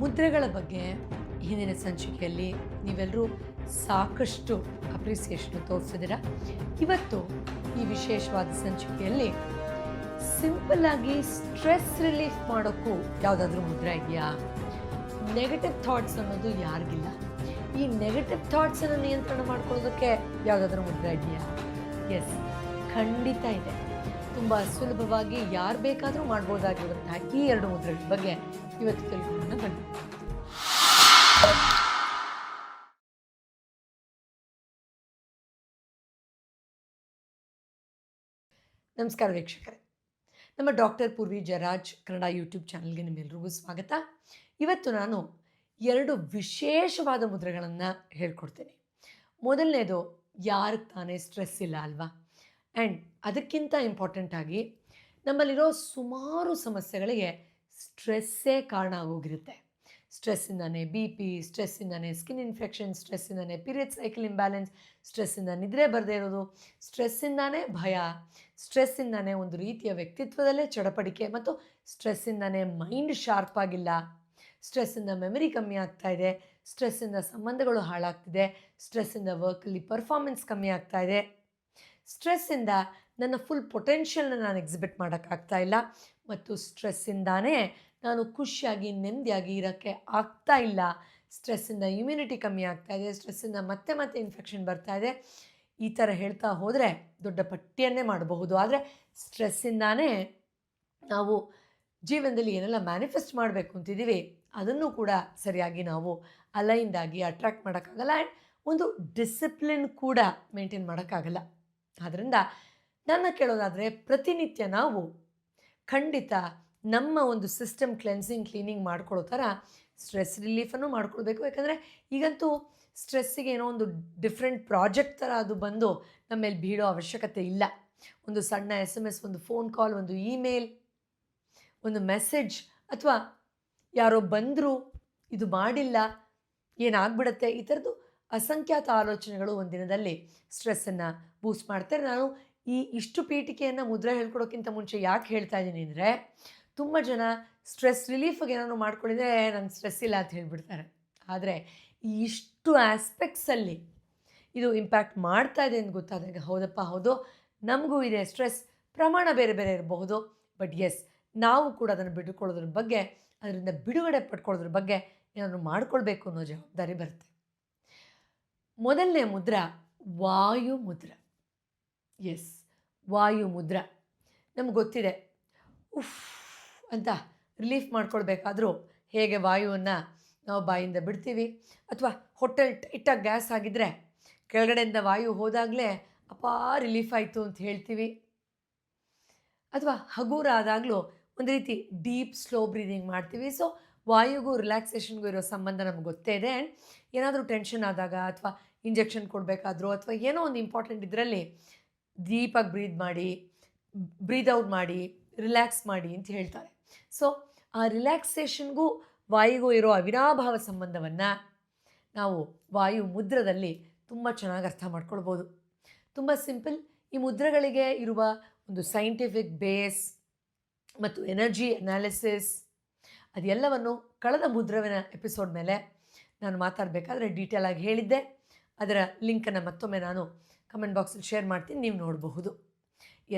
ಮುದ್ರೆಗಳ ಬಗ್ಗೆ ಹಿಂದಿನ ಸಂಚಿಕೆಯಲ್ಲಿ ನೀವೆಲ್ಲರೂ ಸಾಕಷ್ಟು ಅಪ್ರಿಸಿಯೇಷನ್ ತೋರಿಸಿದಿರ ಇವತ್ತು ಈ ವಿಶೇಷವಾದ ಸಂಚಿಕೆಯಲ್ಲಿ ಸಿಂಪಲ್ ಆಗಿ ಸ್ಟ್ರೆಸ್ ರಿಲೀಫ್ ಮಾಡೋಕ್ಕೂ ಯಾವುದಾದ್ರೂ ಮುದ್ರೆ ಇದೆಯಾ? ನೆಗೆಟಿವ್ ಥಾಟ್ಸ್ ಅನ್ನೋದು ಯಾರಿಗಿಲ್ಲ. ಈ ನೆಗೆಟಿವ್ ಥಾಟ್ಸನ್ನು ನಿಯಂತ್ರಣ ಮಾಡ್ಕೊಳ್ಳೋದಕ್ಕೆ ಯಾವುದಾದ್ರೂ ಮುದ್ರೆ ಇದೆಯಾ? ಎಸ್ ಖಂಡಿತ ಇದೆ. ತುಂಬ ಸುಲಭವಾಗಿ ಯಾರು ಬೇಕಾದರೂ ಮಾಡ್ಬೋದಾಗಿರುವಂತಹ ಈ ಎರಡು ಮುದ್ರೆಗಳ ಬಗ್ಗೆ ಇವತ್ತು ತಿಳ್ಕೊಳ್ಳೋಣ ಬನ್ನಿ. ನಮಸ್ಕಾರ ವೀಕ್ಷಕರೇ. ನಮ್ಮ ಡಾಕ್ಟರ್ ಪೂರ್ವಿ ಜಯರಾಜ್ ಕನ್ನಡ ಯೂಟ್ಯೂಬ್ ಚಾನಲ್ಗೆ ನಿಮ್ಮೆಲ್ರಿಗೂ ಸ್ವಾಗತ. ಇವತ್ತು ನಾನು ಎರಡು ವಿಶೇಷವಾದ ಮುದ್ರೆಗಳನ್ನು ಹೇಳ್ಕೊಡ್ತೇನೆ. ಮೊದಲನೇದು, ಯಾರಿಗೆ ತಾನೇ ಸ್ಟ್ರೆಸ್ ಇಲ್ಲ ಅಲ್ವಾ? ಆ್ಯಂಡ್ ಅದಕ್ಕಿಂತ ಇಂಪಾರ್ಟೆಂಟ್ ಆಗಿ ನಮ್ಮಲ್ಲಿರೋ ಸುಮಾರು ಸಮಸ್ಯೆಗಳಿಗೆ ಸ್ಟ್ರೆಸ್ಸೇ ಕಾರಣ ಆಗೋಗಿರುತ್ತೆ. ಸ್ಟ್ರೆಸ್ಸಿಂದಾನೇ ಬಿ ಪಿ ಸ್ಟ್ರೆಸ್ಸಿಂದಾನೇ ಸ್ಕಿನ್ ಇನ್ಫೆಕ್ಷನ್ ಸ್ಟ್ರೆಸ್ಸಿಂದಾನೇ ಪೀರಿಯಡ್ ಸೈಕಲ್ ಇಂಬ್ಯಾಲೆನ್ಸ್ ಸ್ಟ್ರೆಸ್ಸಿಂದ ನಿದ್ರೆ ಬರದೇ ಇರೋದು ಸ್ಟ್ರೆಸ್ಸಿಂದಾನೇ ಭಯ ಸ್ಟ್ರೆಸ್ಸಿಂದಾನೇ ಒಂದು ರೀತಿಯ ವ್ಯಕ್ತಿತ್ವದಲ್ಲೇ ಚಡಪಡಿಕೆ ಮತ್ತು ಸ್ಟ್ರೆಸ್ಸಿಂದಾನೇ ಮೈಂಡ್ ಶಾರ್ಪ್ ಆಗಿಲ್ಲ. ಸ್ಟ್ರೆಸ್ಸಿಂದ ಮೆಮರಿ ಕಮ್ಮಿ ಆಗ್ತಾ ಇದೆ ಸ್ಟ್ರೆಸ್ಸಿಂದ ಸಂಬಂಧಗಳು ಹಾಳಾಗ್ತಿದೆ ಸ್ಟ್ರೆಸ್ಸಿಂದ ವರ್ಕಲ್ಲಿ ಪರ್ಫಾರ್ಮೆನ್ಸ್ ಕಮ್ಮಿ ಆಗ್ತಾ ಇದೆ. ಸ್ಟ್ರೆಸ್ಸಿಂದ ನನ್ನ ಫುಲ್ ಪೊಟೆನ್ಷಿಯಲ್ನ ನಾನು ಎಕ್ಸಿಬಿಟ್ ಮಾಡೋಕ್ಕಾಗ್ತಾ ಇಲ್ಲ. ಮತ್ತು ಸ್ಟ್ರೆಸ್ಸಿಂದಾನೇ ನಾನು ಖುಷಿಯಾಗಿ, ನೆಮ್ಮದಿಯಾಗಿ ಇರೋಕ್ಕೆ ಆಗ್ತಾ ಇಲ್ಲ. ಸ್ಟ್ರೆಸ್ಸಿಂದ ಇಮ್ಯುನಿಟಿ ಕಮ್ಮಿ ಆಗ್ತಾ ಇದೆ. ಸ್ಟ್ರೆಸ್ಸಿಂದ ಮತ್ತೆ ಮತ್ತೆ ಇನ್ಫೆಕ್ಷನ್ ಬರ್ತಾ ಇದೆ. ಈ ಥರ ಹೇಳ್ತಾ ಹೋದರೆ ದೊಡ್ಡ ಪಟ್ಟಿಯನ್ನೇ ಮಾಡಬಹುದು. ಆದರೆ ಸ್ಟ್ರೆಸ್ಸಿಂದಾನೇ ನಾವು ಜೀವನದಲ್ಲಿ ಏನೆಲ್ಲ ಮ್ಯಾನಿಫೆಸ್ಟ್ ಮಾಡಬೇಕು ಅಂತಿದ್ದೀವಿ, ಅದನ್ನು ಕೂಡ ಸರಿಯಾಗಿ ನಾವು ಅಲೈನ್ದಾಗಿ ಅಟ್ರ್ಯಾಕ್ಟ್ ಮಾಡೋಕ್ಕಾಗಲ್ಲ. ಆ್ಯಂಡ್ ಒಂದು ಡಿಸಿಪ್ಲಿನ್ ಕೂಡ ಮೇಂಟೈನ್ ಮಾಡೋಕ್ಕಾಗಲ್ಲ. ಆದ್ದರಿಂದ ನನ್ನ ಕೇಳೋದಾದರೆ ಪ್ರತಿನಿತ್ಯ ನಾವು ಖಂಡಿತ ನಮ್ಮ ಒಂದು ಸಿಸ್ಟಮ್ ಕ್ಲೆನ್ಸಿಂಗ್ ಕ್ಲೀನಿಂಗ್ ಮಾಡ್ಕೊಳ್ಳೋ ಥರ ಸ್ಟ್ರೆಸ್ ರಿಲೀಫನ್ನು ಮಾಡ್ಕೊಳ್ಬೇಕು. ಯಾಕಂದರೆ ಈಗಂತೂ ಸ್ಟ್ರೆಸ್ಸಿಗೆ ಏನೋ ಒಂದು ಡಿಫ್ರೆಂಟ್ ಪ್ರಾಜೆಕ್ಟ್ ಥರ ಅದು ಬಂದು ನಮ್ಮ ಮೇಲೆ ಬೀಳೋ ಅವಶ್ಯಕತೆ ಇಲ್ಲ. ಒಂದು ಸಣ್ಣ ಎಸ್ ಎಂ ಎಸ್ ಒಂದು ಫೋನ್ ಕಾಲ್ ಒಂದು ಇಮೇಲ್ ಒಂದು ಮೆಸೇಜ್ ಅಥವಾ ಯಾರೋ ಬಂದರು, ಇದು ಮಾಡಿಲ್ಲ, ಏನಾಗ್ಬಿಡುತ್ತೆ, ಈ ಥರದ್ದು ಅಸಂಖ್ಯಾತ ಆಲೋಚನೆಗಳು ಒಂದಿನದಲ್ಲಿ ದಿನದಲ್ಲಿ ಸ್ಟ್ರೆಸ್ಸನ್ನು ಬೂಸ್ಟ್ ಮಾಡ್ತಾರೆ. ನಾನು ಈ ಇಷ್ಟು ಪೀಠಿಕೆಯನ್ನು ಮುದ್ರೆ ಹೇಳ್ಕೊಡೋಕ್ಕಿಂತ ಮುಂಚೆ ಯಾಕೆ ಹೇಳ್ತಾ ಇದ್ದೀನಿ ಅಂದರೆ, ತುಂಬ ಜನ ಸ್ಟ್ರೆಸ್ ರಿಲೀಫಿಗೆ ಏನಾದ್ರು ಮಾಡ್ಕೊಂಡಿದ್ರೆ ನಂಗೆ ಸ್ಟ್ರೆಸ್ ಇಲ್ಲ ಅಂತ ಹೇಳಿಬಿಡ್ತಾರೆ. ಆದರೆ ಈ ಇಷ್ಟು ಆಸ್ಪೆಕ್ಟ್ಸಲ್ಲಿ ಇದು ಇಂಪ್ಯಾಕ್ಟ್ ಮಾಡ್ತಾ ಇದೆ ಅಂತ ಗೊತ್ತಾದಾಗ, ಹೌದಪ್ಪ, ಹೌದು, ನಮಗೂ ಇದೆ ಸ್ಟ್ರೆಸ್ ಪ್ರಮಾಣ ಬೇರೆ ಬೇರೆ ಇರಬಹುದು ಬಟ್ ಎಸ್ ನಾವು ಕೂಡ ಅದನ್ನು ಬಿಟ್ಟುಕೊಳ್ಳೋದ್ರ ಬಗ್ಗೆ, ಅದರಿಂದ ಬಿಡುಗಡೆ ಪಡ್ಕೊಳ್ಳೋದ್ರ ಬಗ್ಗೆ ಏನಾದರೂ ಮಾಡ್ಕೊಳ್ಬೇಕು ಅನ್ನೋ ಜವಾಬ್ದಾರಿ ಬರುತ್ತೆ. ಮೊದಲನೇ ಮುದ್ರ ವಾಯು ಮುದ್ರ ಎಸ್ ವಾಯು ಮುದ್ರ ನಮ್ಗೆ ಗೊತ್ತಿದೆ. ಉಫ್ ಅಂತ ರಿಲೀಫ್ ಮಾಡ್ಕೊಳ್ಬೇಕಾದ್ರೂ ಹೇಗೆ ವಾಯುವನ್ನು ನಾವು ಬಾಯಿಂದ ಬಿಡ್ತೀವಿ ಅಥವಾ ಹೋಟೆಲ್ ಟೈಟಾಗಿ ಗ್ಯಾಸ್ ಆಗಿದ್ದರೆ ಕೆಳಗಡೆಯಿಂದ ವಾಯು ಹೋದಾಗಲೇ ಅಪ್ಪ ರಿಲೀಫ್ ಆಯಿತು ಅಂತ ಹೇಳ್ತೀವಿ. ಅಥವಾ ಹಗೂರ ಆದಾಗಲೂ ಒಂದು ರೀತಿ ಡೀಪ್ ಸ್ಲೋ ಬ್ರೀದಿಂಗ್ ಮಾಡ್ತೀವಿ. ಸೊ ವಾಯುಗೂ ರಿಲ್ಯಾಕ್ಸೇಷನ್ಗೂ ಇರೋ ಸಂಬಂಧ ನಮ್ಗೆ ಗೊತ್ತೇ ಇದೆ. ಏನಾದರೂ ಟೆನ್ಷನ್ ಆದಾಗ ಅಥವಾ ಇಂಜೆಕ್ಷನ್ ಕೊಡಬೇಕಾದ್ರೂ ಅಥವಾ ಏನೋ ಒಂದು ಇಂಪಾರ್ಟೆಂಟ್ ಇದರಲ್ಲಿ ಡೀಪಾಗಿ ಬ್ರೀದ್ ಮಾಡಿ ಬ್ರೀದ್ ಔಟ್ ಮಾಡಿ ರಿಲ್ಯಾಕ್ಸ್ ಮಾಡಿ ಅಂತ ಹೇಳ್ತಾರೆ. ಸೊ ಆ ರಿಲ್ಯಾಕ್ಸೇಷನ್ಗೂ ವಾಯುಗೂ ಇರೋ ಅವಿನಾಭಾವ ಸಂಬಂಧವನ್ನು ನಾವು ವಾಯು ಮುದ್ರದಲ್ಲಿ ತುಂಬ ಚೆನ್ನಾಗಿ ಅರ್ಥ ಮಾಡ್ಕೊಳ್ಬೋದು. ತುಂಬ ಸಿಂಪಲ್ ಈ ಮುದ್ರೆಗಳಿಗೆ ಇರುವ ಒಂದು ಸೈಂಟಿಫಿಕ್ ಬೇಸ್ ಮತ್ತು ಎನರ್ಜಿ ಅನಾಲಿಸಿಸ್ ಅದೆಲ್ಲವನ್ನು ಕಳೆದ ಮುದ್ರವಿನ ಎಪಿಸೋಡ್ ಮೇಲೆ ನಾನು ಮಾತಾಡಬೇಕಾದ್ರೆ ಡೀಟೇಲಾಗಿ ಹೇಳಿದ್ದೆ. ಅದರ ಲಿಂಕನ್ನು ಮತ್ತೊಮ್ಮೆ ನಾನು ಕಮೆಂಟ್ ಬಾಕ್ಸಲ್ಲಿ ಶೇರ್ ಮಾಡ್ತೀನಿ, ನೀವು ನೋಡಬಹುದು.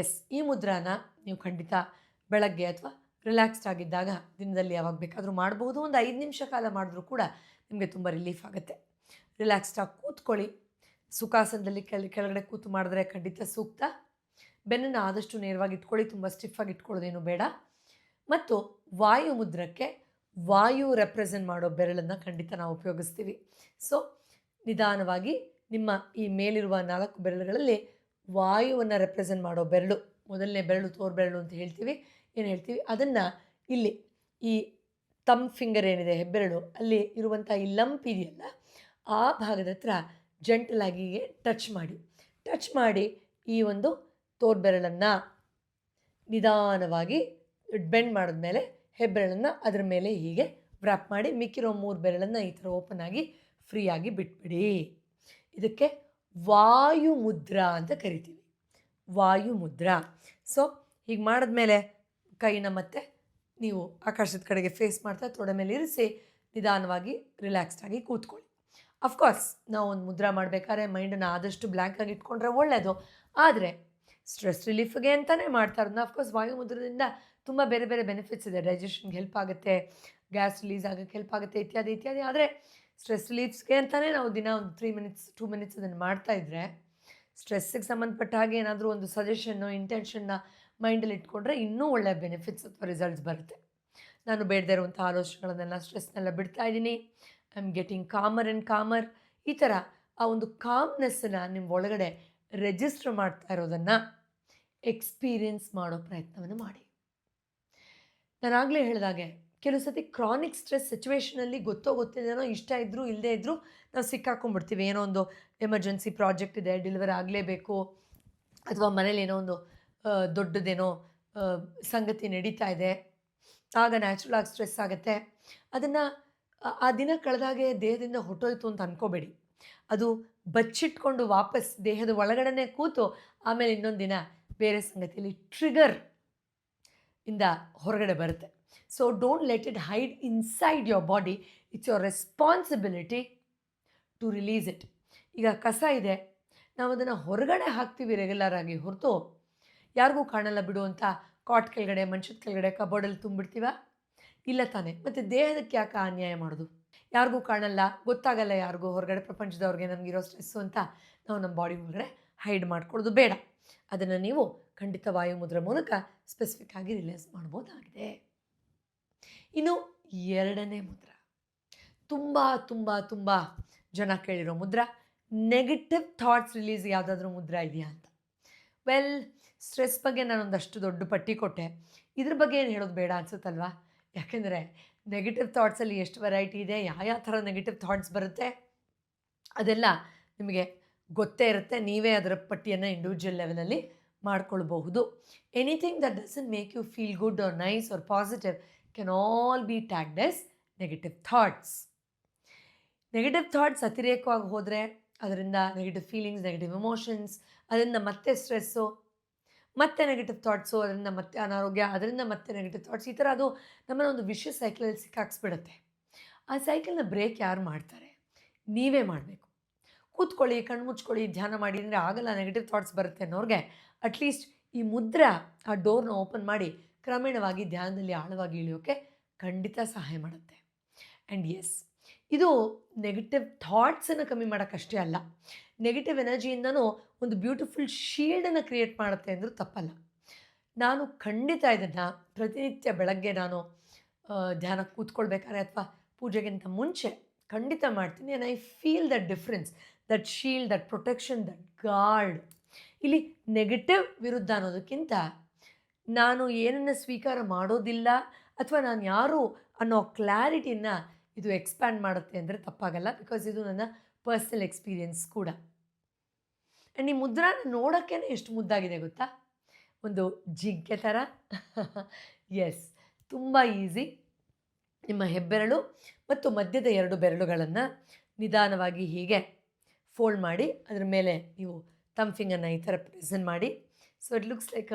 ಎಸ್ ಈ ಮುದ್ರಾನ ನೀವು ಖಂಡಿತ ಬೆಳಗ್ಗೆ ಅಥವಾ ರಿಲ್ಯಾಕ್ಸ್ಡ್ ಆಗಿದ್ದಾಗ ದಿನದಲ್ಲಿ ಯಾವಾಗ ಬೇಕಾದರೂ ಮಾಡಬಹುದು. ಒಂದು ಐದು ನಿಮಿಷ ಕಾಲ ಮಾಡಿದ್ರೂ ಕೂಡ ನಿಮಗೆ ತುಂಬ ರಿಲೀಫ್ ಆಗುತ್ತೆ. ರಿಲ್ಯಾಕ್ಸ್ಡಾಗಿ ಕೂತ್ಕೊಳ್ಳಿ. ಸುಖಾಸನದಲ್ಲಿ ಕೆಳ, ಕೆಳಗಡೆ ಕೂತು ಮಾಡಿದ್ರೆ ಖಂಡಿತ ಸೂಕ್ತ. ಬೆನ್ನನ್ನು ಆದಷ್ಟು ನೇರವಾಗಿ ಇಟ್ಕೊಳ್ಳಿ, ತುಂಬ ಸ್ಟಿಫಾಗಿ ಇಟ್ಕೊಳ್ಳೋದೇನು ಬೇಡ. ಮತ್ತು ವಾಯು ಮುದ್ರಕ್ಕೆ ವಾಯು ರೆಪ್ರೆಸೆಂಟ್ ಮಾಡೋ ಬೆರಳನ್ನು ಖಂಡಿತ ನಾವು ಉಪಯೋಗಿಸ್ತೀವಿ. ಸೊ ನಿಧಾನವಾಗಿ ನಿಮ್ಮ ಈ ಮೇಲಿರುವ ನಾಲ್ಕು ಬೆರಳುಗಳಲ್ಲಿ ವಾಯುವನ್ನು ರೆಪ್ರೆಸೆಂಟ್ ಮಾಡೋ ಬೆರಳು, ಮೊದಲನೇ ಬೆರಳು, ತೋರ್ ಬೆರಳು ಅಂತ ಹೇಳ್ತೀವಿ. ಏನು ಹೇಳ್ತೀವಿ? ಅದನ್ನು ಇಲ್ಲಿ ಈ ತಮ್ ಫಿಂಗರ್ ಏನಿದೆ, ಹೆಬ್ಬೆರಳು, ಅಲ್ಲಿ ಇರುವಂಥ ಈ ಲಂಪ್ ಇದೆಯಲ್ಲ, ಆ ಭಾಗದ ಹತ್ರ ಜಂಟಲಾಗಿ ಟಚ್ ಮಾಡಿ. ಟಚ್ ಮಾಡಿ ಈ ಒಂದು ತೋರ್ಬೆರಳನ್ನು ನಿಧಾನವಾಗಿ ಬೆಂಡ್ ಮಾಡಿದ್ಮೇಲೆ ಹೆಬ್ಬೆರಳನ್ನು ಅದರ ಮೇಲೆ ಹೀಗೆ ವ್ರಾಪ್ ಮಾಡಿ ಮಿಕ್ಕಿರೋ ಮೂರು ಬೆರಳನ್ನು ಈ ಥರ ಓಪನ್ ಆಗಿ ಫ್ರೀಯಾಗಿ ಬಿಟ್ಬಿಡಿ. ಇದಕ್ಕೆ ವಾಯು ಮುದ್ರಾ ಅಂತ ಕರಿತೀವಿ. ವಾಯು ಮುದ್ರಾ ಸೊ ಹೀಗೆ ಮಾಡಿದ್ಮೇಲೆ ಕೈನ ಮತ್ತೆ ನೀವು ಆಕಾಶದ ಕಡೆಗೆ ಫೇಸ್ ಮಾಡ್ತಾ ತೊಡೆ ಮೇಲೆ ಇರಿಸಿ, ನಿಧಾನವಾಗಿ ರಿಲ್ಯಾಕ್ಸ್ಡ್ ಆಗಿ ಕೂತ್ಕೊಳ್ಳಿ. ಅಫ್ಕೋರ್ಸ್ ನಾವು ಒಂದು ಮುದ್ರಾ ಮಾಡಬೇಕಾದ್ರೆ ಮೈಂಡನ್ನು ಆದಷ್ಟು ಬ್ಲ್ಯಾಂಕ್ ಆಗಿ ಇಟ್ಕೊಂಡ್ರೆ ಒಳ್ಳೆಯದು ಆದರೆ ಸ್ಟ್ರೆಸ್ ರಿಲೀಫ್ಗೆ ಅಂತಲೇ ಮಾಡ್ತಾ ಇರೋದನ್ನ ಅಫ್ಕೋರ್ಸ್ ವಾಯು ಮುದ್ರದಿಂದ ತುಂಬ ಬೇರೆ ಬೇರೆ ಬೆನಿಫಿಟ್ಸ್ ಇದೆ. ಡೈಜೆಷನ್ಗೆ ಹೆಲ್ಪ್ ಆಗುತ್ತೆ ಗ್ಯಾಸ್ ರಿಲೀಸ್ ಆಗೋಕ್ಕೆ ಹೆಲ್ಪ್ ಆಗುತ್ತೆ ಇತ್ಯಾದಿ ಇತ್ಯಾದಿ. ಆದರೆ ಸ್ಟ್ರೆಸ್ ರಿಲೀಫ್ಸ್ಗೆ ಅಂತಲೇ ನಾವು ದಿನ ಒಂದು ತ್ರೀ ಮಿನಿಟ್ಸ್ ಟೂ ಮಿನಿಟ್ಸ್ ಅದನ್ನು ಮಾಡ್ತಾ ಇದ್ದರೆ ಸ್ಟ್ರೆಸ್ಸಿಗೆ ಸಂಬಂಧಪಟ್ಟ ಹಾಗೆ ಏನಾದರೂ ಒಂದು ಸಜೆಷನ್ನು ಇಂಟೆನ್ಷನ್ನ ಮೈಂಡಲ್ಲಿ ಇಟ್ಕೊಂಡ್ರೆ ಇನ್ನೂ ಒಳ್ಳೆಯ ಬೆನಿಫಿಟ್ಸ್ ಅಥವಾ ರಿಸಲ್ಟ್ಸ್ ಬರುತ್ತೆ. ನಾನು ಬೇಡದೇ ಇರುವಂಥ ಆಲೋಚನೆಗಳನ್ನೆಲ್ಲ ಸ್ಟ್ರೆಸ್ನೆಲ್ಲ ಬಿಡ್ತಾ ಇದ್ದೀನಿ. I am getting calmer and calmer ಈ ಥರ ಆ ಒಂದು ಕಾಮ್ನೆಸ್ಸನ್ನು ನಿಮ್ಮ ಒಳಗಡೆ ರಿಜಿಸ್ಟರ್ ಮಾಡ್ತಾ ಇರೋದನ್ನು ಎಕ್ಸ್ಪೀರಿಯನ್ಸ್ ಮಾಡೋ ಪ್ರಯತ್ನವನ್ನು ಮಾಡಿ. ನಾನಾಗಲೇ ಹೇಳಿದಾಗೆ, ಕೆಲವು ಸತಿ ಕ್ರಾನಿಕ್ ಸ್ಟ್ರೆಸ್ ಸಿಚುವೇಷನಲ್ಲಿ ಗೊತ್ತೋ ಗೊತ್ತಿದ್ದೇನೋ ಇಷ್ಟ ಇದ್ದರೂ ಇಲ್ಲದೇ ಇದ್ದರೂ ನಾವು ಸಿಕ್ಕಾಕೊಂಡ್ಬಿಡ್ತೀವಿ. ಏನೋ ಒಂದು ಎಮರ್ಜೆನ್ಸಿ ಪ್ರಾಜೆಕ್ಟ್ ಇದೆ ಡೆಲಿವರ್ ಆಗಲೇಬೇಕು, ಅಥವಾ ಮನೇಲಿ ಏನೋ ಒಂದು ದೊಡ್ಡದೇನೋ ಸಂಗತಿ ನಡೀತಾ ಇದೆ, ಆಗ ನ್ಯಾಚುರಲ್ ಆಗಿ ಸ್ಟ್ರೆಸ್ ಆಗುತ್ತೆ. ಅದನ್ನು, ಆ ದಿನ ಕಳೆದಾಗೆ ದೇಹದಿಂದ ಹೊಟ್ಟೋಯ್ತು ಅಂತ ಅನ್ಕೋಬೇಡಿ. ಅದು ಬಚ್ಚಿಟ್ಕೊಂಡು ವಾಪಸ್ ದೇಹದ ಒಳಗಡೆನೆ ಕೂತು ಆಮೇಲೆ ಇನ್ನೊಂದು ದಿನ ಬೇರೆ ಸಂಗತಿಯಲ್ಲಿ ಟ್ರಿಗರ್ ಇಂದ ಹೊರಗಡೆ ಬರುತ್ತೆ. So don't let it hide inside your body it's your responsibility to release it ಈಗ ಕಸ ಇದೆ. ನಾವು ಅದನ್ನು ಹೊರಗಡೆ ಹಾಕ್ತೀವಿ ರೆಗ್ಯುಲರ್ ಆಗಿ. ಹೊರತು ಯಾರಿಗೂ ಕಾಣಲ್ಲ ಬಿಡು ಅಂತ ಕಾಟ್ ಕೆಳಗಡೆ ಮನುಷ್ಯದ ಕೆಳಗಡೆ ಕಬೋರ್ಡಲ್ಲಿ ತುಂಬಿಡ್ತೀವ? ಇಲ್ಲ ತಾನೇ. ಮತ್ತು ದೇಹದಕ್ಕೆ ಯಾಕೆ ಅನ್ಯಾಯ ಮಾಡೋದು? ಯಾರಿಗೂ ಕಾಣಲ್ಲ, ಗೊತ್ತಾಗಲ್ಲ ಯಾರಿಗೂ. ಹೊರಗಡೆ ಪ್ರಪಂಚದವ್ರಿಗೆ ನಮಗಿರೋ ಸ್ಟ್ರೆಸ್ಸು ಅಂತ ನಾವು ನಮ್ಮ ಬಾಡಿ ಒಳಗಡೆ ಹೈಡ್ ಮಾಡ್ಕೊಳ್ಳೋದು ಬೇಡ. ಅದನ್ನು ನೀವು ಖಂಡಿತ ವಾಯು ಮುದ್ರ ಮೂಲಕ ಸ್ಪೆಸಿಫಿಕ್ ಆಗಿ ರಿಲೀಸ್ ಮಾಡ್ಬೋದಾಗಿದೆ. ಇನ್ನು ಎರಡನೇ ಮುದ್ರ. ತುಂಬ ತುಂಬ ತುಂಬ ಜನ ಕೇಳಿರೋ ಮುದ್ರ ನೆಗೆಟಿವ್ ಥಾಟ್ಸ್ ರಿಲೀಸ್ ಯಾವುದಾದ್ರೂ ಮುದ್ರ ಇದೆಯಾ ಅಂತ. ವೆಲ್ ಸ್ಟ್ರೆಸ್ ಬಗ್ಗೆ ನಾನೊಂದಷ್ಟು ದೊಡ್ಡ ಪಟ್ಟಿ ಕೊಟ್ಟೆ. ಇದ್ರ ಬಗ್ಗೆ ಏನು ಹೇಳೋದು ಬೇಡ ಅನ್ಸುತ್ತಲ್ವಾ? ಯಾಕೆಂದರೆ ನೆಗೆಟಿವ್ ಥಾಟ್ಸಲ್ಲಿ ಎಷ್ಟು ವೆರೈಟಿ ಇದೆ ಯಾವ ಯಾವ ಥರ ನೆಗೆಟಿವ್ ಥಾಟ್ಸ್ ಬರುತ್ತೆ ಅದೆಲ್ಲ ನಿಮಗೆ ಗೊತ್ತೇ ಇರುತ್ತೆ. ನೀವೇ ಅದರ ಪಟ್ಟಿಯನ್ನು ಇಂಡಿವಿಜುವಲ್ ಲೆವೆಲಲ್ಲಿ ಮಾಡ್ಕೊಳ್ಬಹುದು. Anything that doesn't make you feel good or nice or positive can all be tagged as negative thoughts negative thoughts ಅತಿರೇಕವಾಗಿ ಹೋದರೆ ಅದರಿಂದ ನೆಗೆಟಿವ್ ಫೀಲಿಂಗ್ಸ್ ನೆಗೆಟಿವ್ ಎಮೋಷನ್ಸ್ ಅದರಿಂದ ಮತ್ತೆ ಸ್ಟ್ರೆಸ್ಸು ಮತ್ತೆ ನೆಗೆಟಿವ್ ಥಾಟ್ಸು ಅದರಿಂದ ಮತ್ತೆ ಅನಾರೋಗ್ಯ, ಅದರಿಂದ ಮತ್ತೆ ನೆಗೆಟಿವ್ ಥಾಟ್ಸ್ ಈ ಥರ ಅದು ನಮ್ಮನ್ನು ಒಂದು ವಿಷಯ ಸೈಕಲಲ್ಲಿ ಸಿಕ್ಕಾಕ್ಸ್ಬಿಡುತ್ತೆ. ಆ ಸೈಕಲ್ನ ಬ್ರೇಕ್ ಯಾರು ಮಾಡ್ತಾರೆ? ನೀವೇ ಮಾಡಬೇಕು. ಕೂತ್ಕೊಳ್ಳಿ, ಕಣ್ಣು ಮುಚ್ಕೊಳ್ಳಿ, ಧ್ಯಾನ ಮಾಡಿ ಅಂದರೆ ಆಗಲ್ಲ ನೆಗೆಟಿವ್ ಥಾಟ್ಸ್ ಬರುತ್ತೆ ಅನ್ನೋರಿಗೆ. ಅಟ್ಲೀಸ್ಟ್ ಈ ಮುದ್ರ ಆ ಡೋರ್ನ ಓಪನ್ ಮಾಡಿ ಕ್ರಮೇಣವಾಗಿ ಧ್ಯಾನದಲ್ಲಿ ಆಳವಾಗಿ ಇಳಿಯೋಕ್ಕೆ ಖಂಡಿತ ಸಹಾಯ ಮಾಡುತ್ತೆ. ಆ್ಯಂಡ್ ಎಸ್ ಇದು ನೆಗೆಟಿವ್ ಥಾಟ್ಸನ್ನು ಕಮ್ಮಿ ಮಾಡೋಕ್ಕಷ್ಟೇ ಅಲ್ಲ. ನೆಗೆಟಿವ್ ಎನರ್ಜಿಯಿಂದನೂ ಒಂದು ಬ್ಯೂಟಿಫುಲ್ ಶೀಲ್ಡನ್ನು ಕ್ರಿಯೇಟ್ ಮಾಡುತ್ತೆ ಅಂದರೂ ತಪ್ಪಲ್ಲ. ನಾನು ಖಂಡಿತ ಇದನ್ನು ಪ್ರತಿನಿತ್ಯ ಬೆಳಗ್ಗೆ ನಾನು ಧ್ಯಾನಕ್ಕೆ ಕೂತ್ಕೊಳ್ಬೇಕಾದ್ರೆ ಅಥವಾ ಪೂಜೆಗಿಂತ ಮುಂಚೆ ಖಂಡಿತ ಮಾಡ್ತೀನಿ. And I feel the difference that shield that protection that guard ಇಲ್ಲಿ ನೆಗೆಟಿವ್ ವಿರುದ್ಧ ಅನ್ನೋದಕ್ಕಿಂತ ನಾನು ಏನನ್ನು ಸ್ವೀಕಾರ ಮಾಡೋದಿಲ್ಲ ಅಥವಾ ನಾನು ಯಾರು ಅನ್ನೋ ಕ್ಲಾರಿಟಿನ ಇದು ಎಕ್ಸ್ಪ್ಯಾಂಡ್ ಮಾಡುತ್ತೆ ಅಂದರೆ ತಪ್ಪಾಗಲ್ಲ ಬಿಕಾಸ್ ಇದು ನನ್ನ ಪರ್ಸ್ನಲ್ ಎಕ್ಸ್ಪೀರಿಯೆನ್ಸ್ ಕೂಡ. ಆ್ಯಂಡ್ ಈ ಮುದ್ರಾನ ನೋಡೋಕ್ಕೇ ಎಷ್ಟು ಮುದ್ದಾಗಿದೆ ಗೊತ್ತಾ? ಒಂದು ಜಿಗ್ಗೆ ಥರ ಎಸ್ ತುಂಬ ಈಸಿ ನಿಮ್ಮ ಹೆಬ್ಬೆರಳು ಮತ್ತು ಮಧ್ಯದ ಎರಡು ಬೆರಳುಗಳನ್ನು ನಿಧಾನವಾಗಿ ಹೀಗೆ ಫೋಲ್ಡ್ ಮಾಡಿ ಅದರ ಮೇಲೆ ನೀವು ತಮ್ ಫಿಂಗರ್ನ ಈ ಥರ ಪ್ರೆಸೆಂಟ್ ಮಾಡಿ. ಸೊ ಇಟ್ ಲುಕ್ಸ್ ಲೈಕ್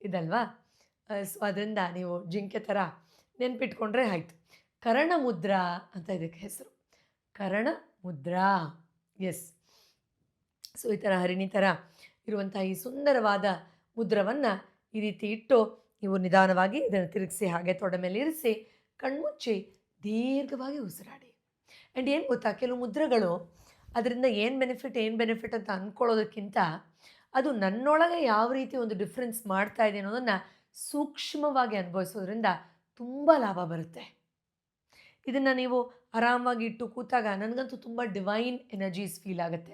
ಇದಲ್ವಾ? ಸೊ ಅದರಿಂದ ನೀವು ಜಿಂಕೆ ಥರ ನೆನ್ಪಿಟ್ಕೊಂಡ್ರೆ ಆಯಿತು. ಕರಣ ಮುದ್ರಾ ಅಂತ ಇದಕ್ಕೆ ಹೆಸರು. ಕರಣ ಮುದ್ರಾ ಎಸ್ ಸೊ ಈ ಥರ ಹರಿಣಿ ಥರ ಇರುವಂಥ ಈ ಸುಂದರವಾದ ಮುದ್ರವನ್ನು ಈ ರೀತಿ ಇಟ್ಟು ನೀವು ನಿಧಾನವಾಗಿ ಇದನ್ನು ತಿರುಗಿಸಿ, ಹಾಗೆ ತೊಡೆ ಮೇಲೆ ಇರಿಸಿ, ಕಣ್ಮುಚ್ಚಿ ದೀರ್ಘವಾಗಿ ಉಸಿರಾಡಿ. ಆ್ಯಂಡ್ ಏನು ಗೊತ್ತಾ? ಕೆಲವು ಮುದ್ರೆಗಳು ಅದರಿಂದ ಏನು ಬೆನಿಫಿಟ್ ಏನು ಬೆನಿಫಿಟ್ ಅಂತ ಅಂದ್ಕೊಳ್ಳೋದಕ್ಕಿಂತ ಅದು ನನ್ನೊಳಗೆ ಯಾವ ರೀತಿ ಒಂದು ಡಿಫ್ರೆನ್ಸ್ ಮಾಡ್ತಾ ಇದೆ ಅನ್ನೋದನ್ನು ಸೂಕ್ಷ್ಮವಾಗಿ ಅನುಭವಿಸೋದ್ರಿಂದ ತುಂಬ ಲಾಭ ಬರುತ್ತೆ. ಇದನ್ನು ನೀವು ಆರಾಮವಾಗಿ ಇಟ್ಟು ಕೂತಾಗ ನನಗಂತೂ ತುಂಬ ಡಿವೈನ್ ಎನರ್ಜೀಸ್ ಫೀಲ್ ಆಗುತ್ತೆ.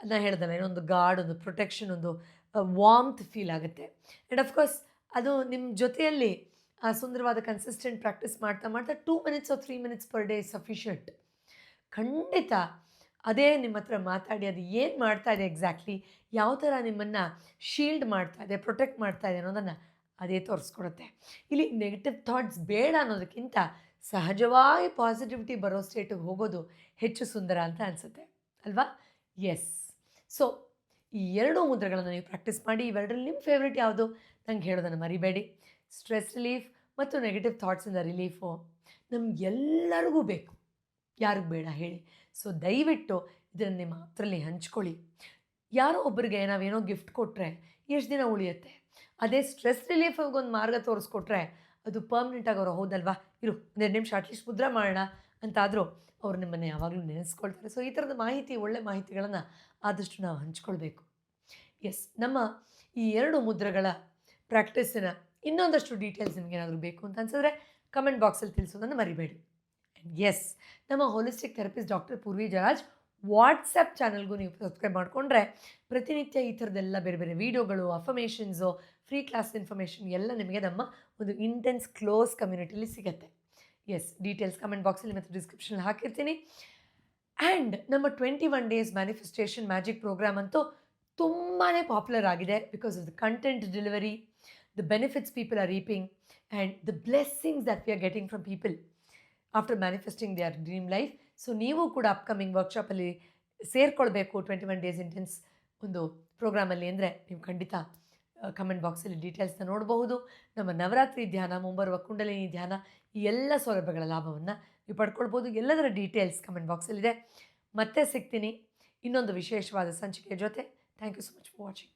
ಅದನ್ನ ಹೇಳ್ದಲ್ಲ ಒಂದು ಗಾರ್ಡ್ ಒಂದು ಪ್ರೊಟೆಕ್ಷನ್ ಒಂದು ವಾಮ್ತ್ ಫೀಲ್ ಆಗುತ್ತೆ. ಆ್ಯಂಡ್ ಅಫ್ಕೋರ್ಸ್ ಅದು ನಿಮ್ಮ ಜೊತೆಯಲ್ಲಿ, ಆ, ಸುಂದರವಾದ ಕನ್ಸಿಸ್ಟೆಂಟ್ ಪ್ರಾಕ್ಟೀಸ್ ಮಾಡ್ತಾ ಮಾಡ್ತಾ two minutes or three minutes per day sufficient ಖಂಡಿತ ಅದೇ ನಿಮ್ಮ ಹತ್ರ ಮಾತಾಡಿ, ಅದು ಏನು ಮಾಡ್ತಾ ಇದೆ ಎಕ್ಸಾಕ್ಟ್ಲಿ ಯಾವ ಥರ ನಿಮ್ಮನ್ನು ಶೀಲ್ಡ್ ಮಾಡ್ತಾ ಇದೆ ಪ್ರೊಟೆಕ್ಟ್ ಮಾಡ್ತಾ ಇದೆ ಅನ್ನೋದನ್ನು ಅದೇ ತೋರಿಸ್ಕೊಡುತ್ತೆ. ಇಲ್ಲಿ ನೆಗೆಟಿವ್ ಥಾಟ್ಸ್ ಬೇಡ ಅನ್ನೋದಕ್ಕಿಂತ ಸಹಜವಾಗಿ ಪಾಸಿಟಿವಿಟಿ ಬರೋ ಸ್ಟೇಟಿಗೆ ಹೋಗೋದು ಹೆಚ್ಚು ಸುಂದರ ಅಂತ ಅನಿಸುತ್ತೆ, ಅಲ್ವಾ? ಎಸ್ ಸೊ ಈ ಎರಡೂ ಮುದ್ರೆಗಳನ್ನು ನೀವು ಪ್ರಾಕ್ಟೀಸ್ ಮಾಡಿ, ಇವೆರಡರಲ್ಲಿ ನಿಮ್ಮ ಫೇವ್ರೇಟ್ ಯಾವುದು? ನಂಗೆ ಹೇಳೋದನ್ನು ಮರಿಬೇಡಿ. ಸ್ಟ್ರೆಸ್ ರಿಲೀಫ್ ಮತ್ತು ನೆಗೆಟಿವ್ ಥಾಟ್ಸಿಂದ ರಿಲೀಫು ನಮಗೆಲ್ಲರಿಗೂ ಬೇಕು. ಯಾರಿಗೂ ಬೇಡ ಹೇಳಿ. ಸೊ ದಯವಿಟ್ಟು ಇದನ್ನು ನಿಮ್ಮ ಹತ್ರಲ್ಲಿ ಹಂಚ್ಕೊಳ್ಳಿ. ಯಾರೋ ಒಬ್ಬರಿಗೆ ನಾವೇನೋ ಗಿಫ್ಟ್ ಕೊಟ್ಟರೆ ಎಷ್ಟು ದಿನ ಉಳಿಯುತ್ತೆ? ಅದೇ ಸ್ಟ್ರೆಸ್ ರಿಲೀಫಿಗೆ ಒಂದು ಮಾರ್ಗ ತೋರಿಸ್ಕೊಟ್ರೆ ಅದು ಪರ್ಮನೆಂಟಾಗಿ ಅವರು ಹೌದಲ್ವಾ? ಇರು ಒಂದೆರಡು ನಿಮಿಷ ಅಟ್ಲೀಸ್ಟ್ ಮುದ್ರ ಮಾಡೋಣ ಅಂತಾದರೂ ಅವ್ರು ನಿಮ್ಮನ್ನು ಯಾವಾಗಲೂ ನೆನೆಸ್ಕೊಳ್ತಾರೆ. ಸೊ ಈ ಥರದ ಮಾಹಿತಿ, ಒಳ್ಳೆ ಮಾಹಿತಿಗಳನ್ನು ಆದಷ್ಟು ನಾವು ಹಂಚ್ಕೊಳ್ಬೇಕು. ಎಸ್ ನಮ್ಮ ಈ ಎರಡು ಮುದ್ರೆಗಳ ಪ್ರಾಕ್ಟೀಸಿನ ಇನ್ನೊಂದಷ್ಟು ಡೀಟೇಲ್ಸ್ ನಿಮಗೇನಾದರೂ ಬೇಕು ಅಂತ ಅನ್ಸಿದ್ರೆ ಕಮೆಂಟ್ ಬಾಕ್ಸಲ್ಲಿ ತಿಳಿಸೋದನ್ನು ಮರಿಬೇಡಿ. ಎಸ್ ನಮ್ಮ holistic therapist doctor Purvi ಜರಾಜ್ WhatsApp ಚಾನಲ್ಗೂ ನೀವು ಸಬ್ಸ್ಕ್ರೈಬ್ ಮಾಡಿಕೊಂಡ್ರೆ ಪ್ರತಿನಿತ್ಯ ಈ ಥರದ್ದೆಲ್ಲ ಬೇರೆ ಬೇರೆ ವೀಡಿಯೋಗಳು ಅಫಮೇಷನ್ಸು ಫ್ರೀ ಕ್ಲಾಸ್ ಇನ್ಫಾರ್ಮೇಷನ್ ಎಲ್ಲ ನಿಮಗೆ ನಮ್ಮ ಒಂದು ಇಂಟೆನ್ಸ್ ಕ್ಲೋಸ್ ಕಮ್ಯುನಿಟಿಲಿ ಸಿಗುತ್ತೆ. ಎಸ್ ಡೀಟೇಲ್ಸ್ ಕಮೆಂಟ್ ಬಾಕ್ಸಲ್ಲಿ ಮತ್ತು ಡಿಸ್ಕ್ರಿಪ್ಷನ್ ಹಾಕಿರ್ತೀನಿ. ಆ್ಯಂಡ್ ನಮ್ಮ twenty one days manifestation magic program ಅಂತೂ ತುಂಬಾ ಪಾಪ್ಯುಲರ್ ಆಗಿದೆ because of the content delivery the benefits people are reaping and the blessings that we are getting from people after manifesting their dream life so ನೀವು ಕೂಡ upcoming ವರ್ಕ್ಶಾಪಲ್ಲಿ ಸೇರಿಕೊಳ್ಬೇಕು twenty one days intense ಒಂದು ಪ್ರೋಗ್ರಾಮಲ್ಲಿ ಅಂದರೆ ನೀವು ಖಂಡಿತ ಕಮೆಂಟ್ ಬಾಕ್ಸಲ್ಲಿ ಡೀಟೇಲ್ಸ್ನ ನೋಡಬಹುದು. ನಮ್ಮ ನವರಾತ್ರಿ ಧ್ಯಾನ, ಮುಂಬರುವ ಕುಂಡಲಿನಿ ಧ್ಯಾನ ಈ ಎಲ್ಲ ಸೌಲಭ್ಯಗಳ ಲಾಭವನ್ನು ನೀವು ಪಡ್ಕೊಳ್ಬೋದು ಎಲ್ಲದರ ಡೀಟೇಲ್ಸ್ ಕಮೆಂಟ್ ಬಾಕ್ಸಲ್ಲಿದೆ ಮತ್ತೆ ಸಿಗ್ತೀನಿ ಇನ್ನೊಂದು ವಿಶೇಷವಾದ ಸಂಚಿಕೆಯ ಜೊತೆ. Thank you so much for watching